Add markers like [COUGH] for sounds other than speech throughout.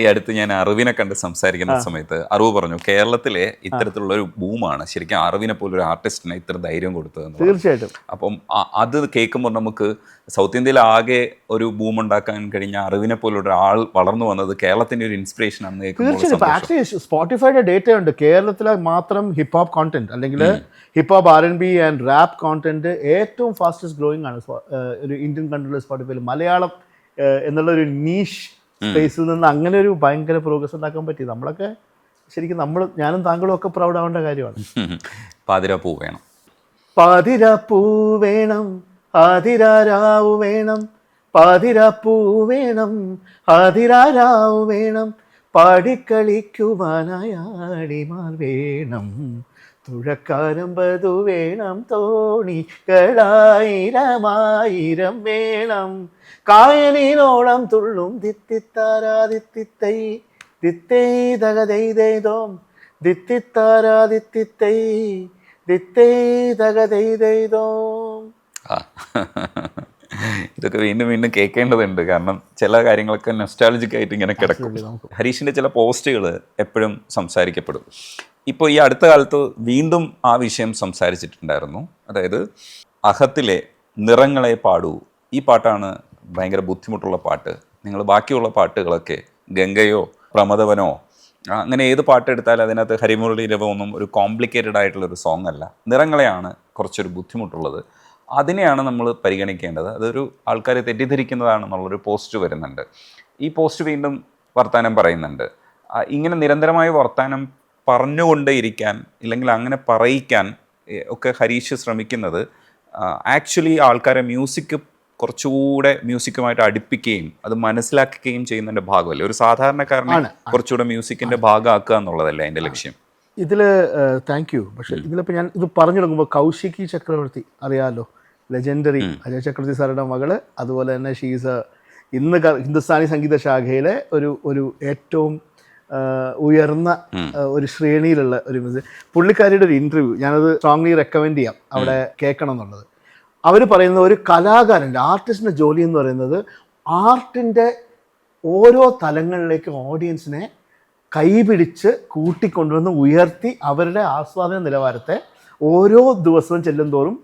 ഈ അടുത്ത് ഞാൻ അറിവിനെ കണ്ട് സംസാരിക്കുന്ന സമയത്ത് അറിവ് പറഞ്ഞു കേരളത്തിലെ ഇത്തരത്തിലുള്ള ഒരു ബൂമാണ് ശരിക്കും അറിവിനെ പോലെ ഒരു ആർട്ടിസ്റ്റിനെ ഇത്ര ധൈര്യം കൊടുത്തതെന്ന് പറഞ്ഞു. തീർച്ചയായിട്ടും. അപ്പം അത് കേൾക്കുമ്പോൾ നമുക്ക് സൗത്ത് ഇന്ത്യയിൽ ആകെ ഒരു ബൂം ഉണ്ടാക്കാൻ കഴിഞ്ഞ അറിവിനെ പോലെ ഒരാൾ വളർന്നു വന്നത് കേരളത്തിന്റെ ഒരു ഇൻസ്പിറേഷൻ ആണെന്ന് കേൾക്കുമ്പോൾ ആക്ച്വലി സ്പോട്ടിഫൈയുടെ ഡേറ്റ ഉണ്ട്. കേരളത്തിലെ മാത്രം ഹിപ്പ് ഹോപ്പ് കോണ്ടന്റ് അല്ലെങ്കിൽ hip hop R N B and rap content ഏറ്റവും ഫാസ്റ്റസ്റ്റ് ഗ്രോയിങ് ആണ്. ഒരു ഇന്ത്യൻ കൺട്രിയിലെ സ്പോട്ടിഫൈയിൽ മലയാളം എന്നുള്ളൊരു എന്നുള്ള ഒരു നീഷ് സ്പേസിൽ നിന്ന് അങ്ങനെ ഒരു ഭയങ്കര പ്രോഗ്രസ് ഉണ്ടാക്കാൻ പറ്റി. നമ്മളൊക്കെ ശരിക്കും നമ്മൾ ഞാനും താങ്കളും ഒക്കെ പ്രൗഡ് ആവേണ്ട കാര്യമാണ്. [LAUGHS] പാതിരാപ്പൂ വേണം. പാതിരാപ്പൂ വേണം ആതിരാരാവ് വേണം പാതിരാപ്പൂ വേണം ആതിരാരാവ് വേണം പാടിക്കളിക്കുവാനായാടിമാർ വേണം. തുഴക്കാരമ്പതു വേണം തോണികളായിരമായിരം വേണം. കായലിനോളം തുള്ളും ദിത്തിത്താരാദിത്തിത്തൈ ദിത്തൈ തകതൈതൈതോം ദിത്തിത്താരാദിത്തിത്തൈ ദിത്തൈ തകതൈതൈതോം ആ. ഇതൊക്കെ വീണ്ടും വീണ്ടും കേൾക്കേണ്ടതുണ്ട്. കാരണം ചില കാര്യങ്ങളൊക്കെ നെസ്റ്റാളജിക്കായിട്ട് ഇങ്ങനെ കിടക്കും. ഹരീഷിന്റെ ചില പോസ്റ്റുകൾ എപ്പോഴും സംസാരിക്കപ്പെടും. ഇപ്പോൾ ഈ അടുത്ത കാലത്ത് വീണ്ടും ആ വിഷയം സംസാരിച്ചിട്ടുണ്ടായിരുന്നു. അതായത് അഹത്തിലെ നിറങ്ങളെ പാടൂ. ഈ പാട്ടാണ് ഭയങ്കര ബുദ്ധിമുട്ടുള്ള പാട്ട്. നിങ്ങൾ ബാക്കിയുള്ള പാട്ടുകളൊക്കെ ഗംഗയോ പ്രമദവനോ അങ്ങനെ ഏത് പാട്ട് എടുത്താലും അതിനകത്ത് ഹരിമുരളീരവം ഒന്നും ഒരു കോംപ്ലിക്കേറ്റഡ് ആയിട്ടുള്ള ഒരു സോങ് അല്ല. നിറങ്ങളെയാണ് കുറച്ചൊരു ബുദ്ധിമുട്ടുള്ളത്. അതിനെയാണ് നമ്മൾ പരിഗണിക്കേണ്ടത്. അതൊരു ആൾക്കാരെ തെറ്റിദ്ധരിക്കുന്നതാണെന്നുള്ളൊരു പോസ്റ്റ് വരുന്നുണ്ട്. ഈ പോസ്റ്റ് വീണ്ടും വർത്തമാനം പറയുന്നുണ്ട്. ഇങ്ങനെ നിരന്തരമായി വർത്തമാനം പറഞ്ഞുകൊണ്ടേയിരിക്കാൻ ഇല്ലെങ്കിൽ അങ്ങനെ പറയിക്കാൻ ഒക്കെ ഹരീഷ് ശ്രമിക്കുന്നത് ആക്ച്വലി ആൾക്കാരെ മ്യൂസിക് കുറച്ചുകൂടെ മ്യൂസിക്കുമായിട്ട് അടുപ്പിക്കുകയും അത് മനസ്സിലാക്കുകയും ചെയ്യുന്നതിന്റെ ഭാഗമല്ലേ? ഒരു സാധാരണക്കാരനെ കുറച്ചുകൂടെ മ്യൂസിക്കിന്റെ ഭാഗമാക്കുക എന്നുള്ളതല്ലേ അതിന്റെ ലക്ഷ്യം? ഇതിൽ താങ്ക് യു പക്ഷേ ഇതിലിപ്പോൾ ഞാൻ ഇത് പറഞ്ഞു തുടങ്ങുമ്പോൾ കൗശികി ചക്രവർത്തി അറിയാമല്ലോ ലെജൻഡറി അജയ് ചക്രവർത്തി സാറുടെ മകൾ അതുപോലെ തന്നെ ഷീസ് ഇന്ന് ഹിന്ദുസ്ഥാനി സംഗീത ശാഖയിലെ ഒരു ഒരു ഏറ്റവും ഉയർന്ന ഒരു ശ്രേണിയിലുള്ള ഒരു മ്യൂസിക് പുള്ളിക്കാരിയുടെ ഒരു ഇന്റർവ്യൂ ഞാനത് സ്ട്രോങ്ലി റെക്കമെൻഡ് ചെയ്യാം അവിടെ കേൾക്കണം എന്നുള്ളത്. അവർ പറയുന്ന ഒരു കലാകാരന്റെ ആർട്ടിസ്റ്റിന്റെ ജോലി എന്ന് പറയുന്നത് ആർട്ടിന്റെ ഓരോ തലങ്ങളിലേക്ക് ഓഡിയൻസിനെ കൈപിടിച്ച് കൂട്ടിക്കൊണ്ടുവന്ന് ഉയർത്തി അവരുടെ ആസ്വാദന നിലവാരത്തെ ഓരോ ദിവസവും ചെല്ലുന്തോറും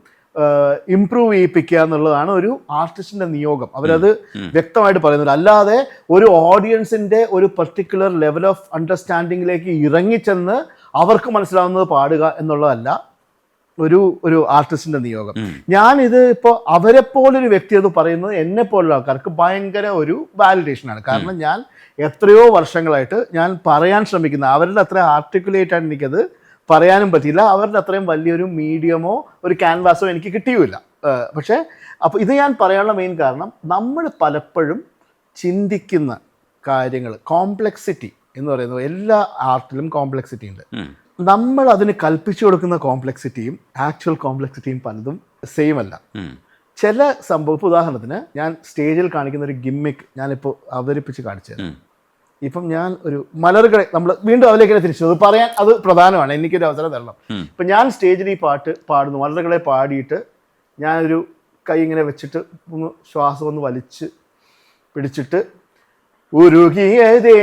ഇമ്പ്രൂവ് ചെയ്യിപ്പിക്കുക എന്നുള്ളതാണ് ഒരു ആർട്ടിസ്റ്റിന്റെ നിയോഗം. അവരത് വ്യക്തമായിട്ട് പറയുന്നത് അല്ലാതെ ഒരു ഓഡിയൻസിന്റെ ഒരു പെർട്ടിക്കുലർ ലെവൽ ഓഫ് അണ്ടർസ്റ്റാൻഡിങ്ങിലേക്ക് ഇറങ്ങിച്ചെന്ന് അവർക്ക് മനസ്സിലാവുന്നത് പാടുക എന്നുള്ളതല്ല ഒരു ഒരു ആർട്ടിസ്റ്റിന്റെ നിയോഗം. ഞാൻ ഇത് ഇപ്പോൾ അവരെ പോലൊരു വ്യക്തി എന്ന് പറയുന്നത് എന്നെ പോലുള്ള ആൾക്കാർക്ക് ഭയങ്കര ഒരു വാലിഡേഷൻ ആണ്. കാരണം ഞാൻ എത്രയോ വർഷങ്ങളായിട്ട് ഞാൻ പറയാൻ ശ്രമിക്കുന്ന അവരുടെ അത്ര ആർട്ടിക്കുലേറ്റ് ആയിട്ട് എനിക്കത് പറയാനും പറ്റിയില്ല. അവരുടെ അത്രയും വലിയൊരു മീഡിയമോ ഒരു ക്യാൻവാസോ എനിക്ക് കിട്ടിയുമില്ല. പക്ഷേ അപ്പോൾ ഇത് ഞാൻ പറയാനുള്ള മെയിൻ കാരണം നമ്മൾ പലപ്പോഴും ചിന്തിക്കുന്ന കാര്യങ്ങൾ കോംപ്ലക്സിറ്റി എന്ന് പറയുന്നത് എല്ലാ ആർട്ടിലും കോംപ്ലക്സിറ്റി ഉണ്ട്. നമ്മൾ അതിന് കൽപ്പിച്ചു കൊടുക്കുന്ന കോംപ്ലക്സിറ്റിയും ആക്ച്വൽ കോംപ്ലക്സിറ്റിയും പലതും സെയിം അല്ല. ചില സംഭവം ഉദാഹരണത്തിന് ഞാൻ സ്റ്റേജിൽ കാണിക്കുന്ന ഒരു ഗിമ്മിക്ക് ഞാനിപ്പോൾ അവതരിപ്പിച്ച് കാണിച്ചു. ഇപ്പം ഞാൻ ഒരു മലറുകളെ നമ്മൾ വീണ്ടും അതിലേക്ക് തന്നെ തിരിച്ചു. അത് പറയാൻ അത് പ്രധാനമാണ്. എനിക്കൊരു അവസരം തരണം. ഇപ്പം ഞാൻ സ്റ്റേജിൽ ഈ പാട്ട് പാടുന്നു മലറുകളെ പാടിയിട്ട് ഞാനൊരു കൈ ഇങ്ങനെ വെച്ചിട്ട് ഒന്ന് ശ്വാസം ഒന്ന് വലിച്ച് പിടിച്ചിട്ട് ഉരുകിയതേ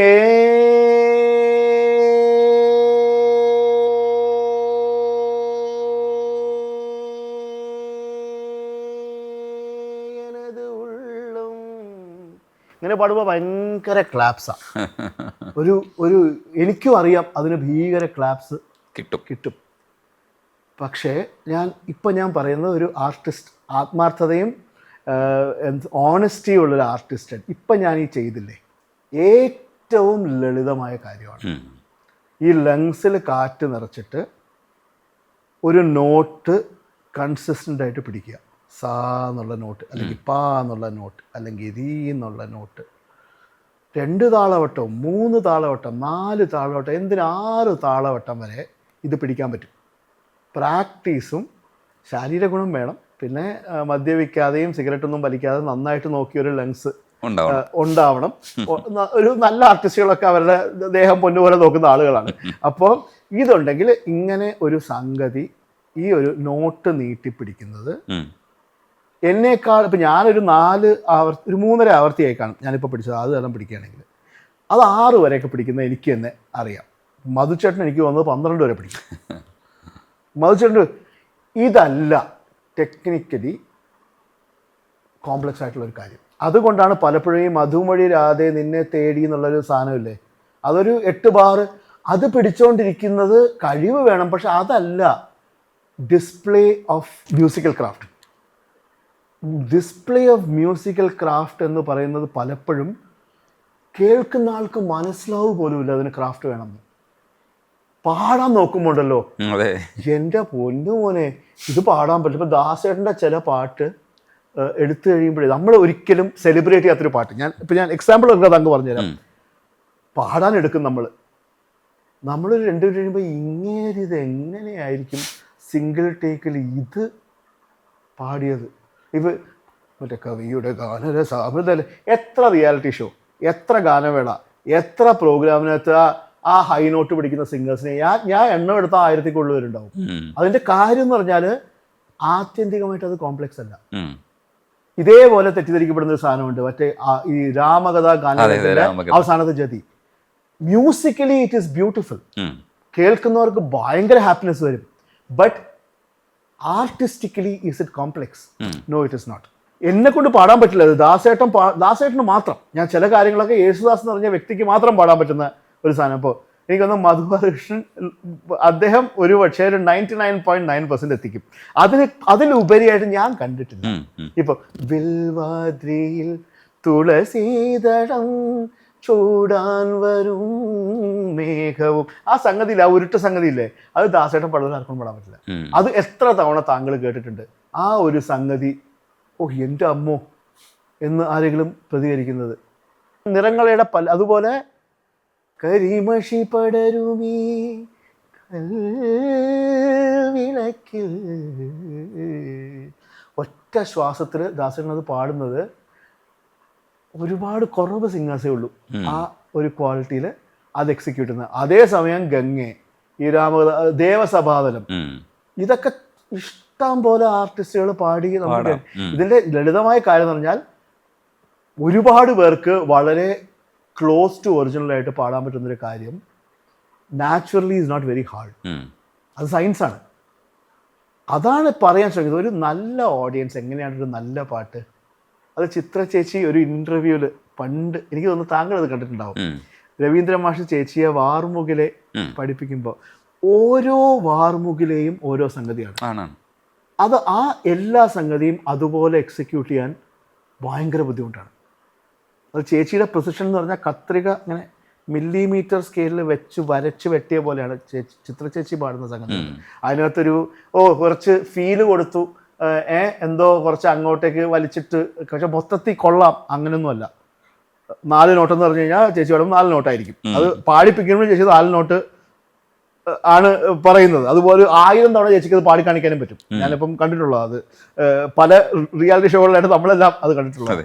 ഇങ്ങനെ പാടുമ്പോൾ ഭയങ്കര ക്ലാപ്സാ ഒരു ഒരു എനിക്കും അറിയാം അതിന് ഭീകര ക്ലാപ്സ് കിട്ടും. കിട്ടും. പക്ഷേ ഞാൻ ഇപ്പം ഞാൻ പറയുന്നത് ഒരു ആർട്ടിസ്റ്റ് ആത്മാർത്ഥതയും ഓണസ്റ്റിയും ഉള്ളൊരു ആർട്ടിസ്റ്റ് ഇപ്പം ഞാൻ ഈ ചെയ്തില്ലേ? ഏറ്റവും ലളിതമായ കാര്യമാണ്. ഈ ലങ്സിൽ കാറ്റ് നിറച്ചിട്ട് ഒരു നോട്ട് കൺസിസ്റ്റന്റ് ആയിട്ട് പിടിക്കുക. സാ എന്നുള്ള നോട്ട് അല്ലെങ്കിൽ പാ എന്നുള്ള നോട്ട് അല്ലെങ്കിൽ രീ എന്നുള്ള നോട്ട്. രണ്ട് താളവട്ടം മൂന്ന് താളവട്ടം നാല് താളവട്ടം എന്തിന് ആറ് താളവട്ടം വരെ ഇത് പിടിക്കാൻ പറ്റും? പ്രാക്ടീസും ശാരീരിക ഗുണം വേണം. പിന്നെ മദ്യപിക്കാതെയും സിഗരറ്റ് ഒന്നും വലിക്കാതെ നന്നായിട്ട് നോക്കിയ ഒരു ലങ്സ് ഉണ്ടാവണം. ഒരു നല്ല ആർട്ടിസ്റ്റുകളൊക്കെ അവരുടെ ദേഹം പൊന്നുപോലെ നോക്കുന്ന ആളുകളാണ്. അപ്പോൾ ഇതുണ്ടെങ്കിൽ ഇങ്ങനെ ഒരു സംഗതി ഈ ഒരു നോട്ട് നീട്ടിപ്പിടിക്കുന്നത്. എന്നേക്കാൾ ഇപ്പം ഞാനൊരു നാല് ആവർത്തി ഒരു മൂന്നര ആവർത്തിയായി കാണും. ഞാനിപ്പോൾ പിടിച്ചത് അത് എല്ലാം പിടിക്കുകയാണെങ്കിൽ. അത് ആറ് വരെയൊക്കെ പിടിക്കുന്ന എനിക്ക് തന്നെ അറിയാം. മധുചേട്ടൻ എനിക്ക് വന്നത് പന്ത്രണ്ട് വരെ പിടിക്കും. [LAUGHS] മധുചേട്ടൻ ഇതല്ല ടെക്നിക്കലി കോംപ്ലക്സ് ആയിട്ടുള്ള ഒരു കാര്യം. അതുകൊണ്ടാണ് പലപ്പോഴും ഈ മധുമൊഴി രാതെ നിന്നെ തേടി എന്നുള്ളൊരു സാധനമില്ലേ? അതൊരു എട്ട് ബാറ്. അത് പിടിച്ചുകൊണ്ടിരിക്കുന്നത് കഴിവ് വേണം പക്ഷെ അതല്ല. Display of musical craft. Display of musical craft എന്ന് പറയുന്നത് പലപ്പോഴും കേൾക്കുന്ന ആൾക്ക് മനസ്സിലാവ് പോലുമില്ല അതിന് ക്രാഫ്റ്റ് വേണമെന്ന് പാടാൻ നോക്കുമ്പോണ്ടല്ലോ. എന്റെ പൊന്നു മോനെ ഇത് പാടാൻ പറ്റും. ഇപ്പം ദാസേട്ടന്റെ ചില പാട്ട് എടുത്തു കഴിയുമ്പോഴേ നമ്മൾ ഒരിക്കലും സെലിബ്രേറ്റ് ചെയ്യാത്തൊരു പാട്ട്. ഞാൻ ഇപ്പം ഞാൻ എക്സാമ്പിൾ ഒക്കെ അതങ്ങ് പറഞ്ഞുതരാം. പാടാൻ എടുക്കും നമ്മൾ. നമ്മൾ രണ്ടു കഴിയുമ്പോൾ ഇങ്ങനെ ഇത് എങ്ങനെയായിരിക്കും സിംഗിൾ ടേക്കിൽ ഇത് പാടിയത്? ഇവ മറ്റേ കവിയുടെ ഗാനരസാമൃതല്ലേ എത്ര റിയാലിറ്റി ഷോ എത്ര ഗാനവേള എത്ര പ്രോഗ്രാമിനകത്ത് ആ ഹൈ നോട്ട് പിടിക്കുന്ന സിംഗേഴ്സിനെ ഞാൻ ഞാൻ എണ്ണം എടുത്ത ആയിരത്തി കൊള്ളുവരുണ്ടാവും അതിന്റെ കാര്യം എന്ന് പറഞ്ഞാൽ ആത്യന്തികമായിട്ട് അത് കോംപ്ലക്സ് അല്ല. ഇതേപോലെ തെറ്റിദ്ധരിക്കപ്പെടുന്ന ഒരു സാധനമുണ്ട്. മറ്റേ ഈ രാമകഥ ഗാന ഗാനത്തിന്റെ. അവസാനത്തെ ജതി. മ്യൂസിക്കലി ഇറ്റ് ഈസ് ബ്യൂട്ടിഫുൾ കേൾക്കുന്നവർക്ക് ഭയങ്കര ഹാപ്പിനെസ് വരും. But artistically is it complex no it is not എന്നെ കൊണ്ട് പാടാൻ പറ്റില്ല. അത് ദാസേട്ടൻ ദാസേട്ടന് മാത്രം. ഞാൻ ചില കാര്യങ്ങളൊക്കെ യേശുദാസ് എന്ന് പറഞ്ഞ വ്യക്തിക്ക് മാത്രം പാടാൻ പറ്റുന്ന ഒരു സാധനം. ഇപ്പോൾ എനിക്കൊന്ന് മധുബാലകൃഷ്ണൻ അദ്ദേഹം ഒരു പക്ഷേ ഒരു ninety nine point nine percent എത്തിക്കും. അതിന് അതിലുപരിയായിട്ട് ഞാൻ കണ്ടിട്ടില്ല. ഇപ്പൊ വിൽവാദ്രിയിൽ തുളസീതളം ചൂടാൻ വരും മേഘവും. ആ സംഗതിയില്ല ആ ഉരുട്ട സംഗതിയില്ലേ? അത് ദാസേട്ടൻ പടത്തിൽ ആർക്കും പാടാൻ പറ്റില്ല. അത് എത്ര തവണ താങ്കൾ കേട്ടിട്ടുണ്ട്? ആ ഒരു സംഗതി ഓ എന്റെ അമ്മോ എന്ന് ആരെങ്കിലും പ്രതികരിക്കുന്നത്. നിറങ്ങളുടെ പല അതുപോലെ കരിമഷി പടരുമീ വിളക്കിൽ. ഒറ്റ ശ്വാസത്തിൽ ദാസൻ അത് പാടുന്നത് ഒരുപാട് കുറവ് സിംഗേഴ്സേ ഉള്ളൂ. ആ ഒരു ക്വാളിറ്റിയിൽ അത് എക്സിക്യൂട്ട് ചെയ്യുന്നത്. അതേസമയം ഗംഗെ ഈ രാമ ദേവസഭാതലം. ഇതൊക്കെ ഇഷ്ടം പോലെ ആർട്ടിസ്റ്റുകൾ പാടി നമുക്ക്. ഇതിന്റെ ലളിതമായ കാര്യം എന്ന് പറഞ്ഞാൽ ഒരുപാട് പേർക്ക് വളരെ ക്ലോസ് ടു ഒറിജിനൽ ആയിട്ട് പാടാൻ പറ്റുന്ന ഒരു കാര്യം naturally is not very hard അത് സയൻസ് ആണ്. അതാണ് പറയാൻ ശ്രമിക്കുന്നത്. ഒരു നല്ല ഓഡിയൻസ് എങ്ങനെയാണ് ഒരു നല്ല പാട്ട് അത് ചിത്ര ചേച്ചി ഒരു ഇന്റർവ്യൂവിൽ പണ്ട് എനിക്ക് തോന്നുന്നു താങ്കൾ അത് കണ്ടിട്ടുണ്ടാവും. രവീന്ദ്ര മാഷ് ചേച്ചിയെ വാർമുകിലെ. പഠിപ്പിക്കുമ്പോൾ ഓരോ വാർമുകിലെയും ഓരോ സംഗതിയാണ്. അത് ആ എല്ലാ സംഗതിയും അതുപോലെ എക്സിക്യൂട്ട് ചെയ്യാൻ ഭയങ്കര ബുദ്ധിമുട്ടാണ്. അത് ചേച്ചിയുടെ പൊസിഷൻ എന്ന് പറഞ്ഞാൽ കത്രിക ഇങ്ങനെ മില്ലിമീറ്റർ സ്കെയിലിൽ വെച്ച് വരച്ച് വെട്ടിയ പോലെയാണ് ചേച്ചി ചിത്ര ചേച്ചി പാടുന്ന സംഗതി അതിനകത്തൊരു ഓ കുറച്ച് ഫീൽ കൊടുത്തു. എന്തോ കുറച്ച് അങ്ങോട്ടേക്ക് വലിച്ചിട്ട് പക്ഷെ മൊത്തത്തിൽ കൊള്ളാം അങ്ങനെയൊന്നുമല്ല നാല് നോട്ട് എന്ന് പറഞ്ഞു കഴിഞ്ഞാൽ ചേച്ചി വേണം നാല് നോട്ടായിരിക്കും. അത് പാടിപ്പിക്കുമ്പോൾ ചേച്ചി നാല് നോട്ട് ആണ് പറയുന്നത്. അതുപോലെ ആയിരം തവണ ചേച്ചിക്ക് അത് പാടി കാണിക്കാനും പറ്റും. ഞാനിപ്പം കണ്ടിട്ടുള്ളത് അത്. പല റിയാലിറ്റി ഷോകളിലായിട്ട് നമ്മളെല്ലാം അത് കണ്ടിട്ടുള്ളത്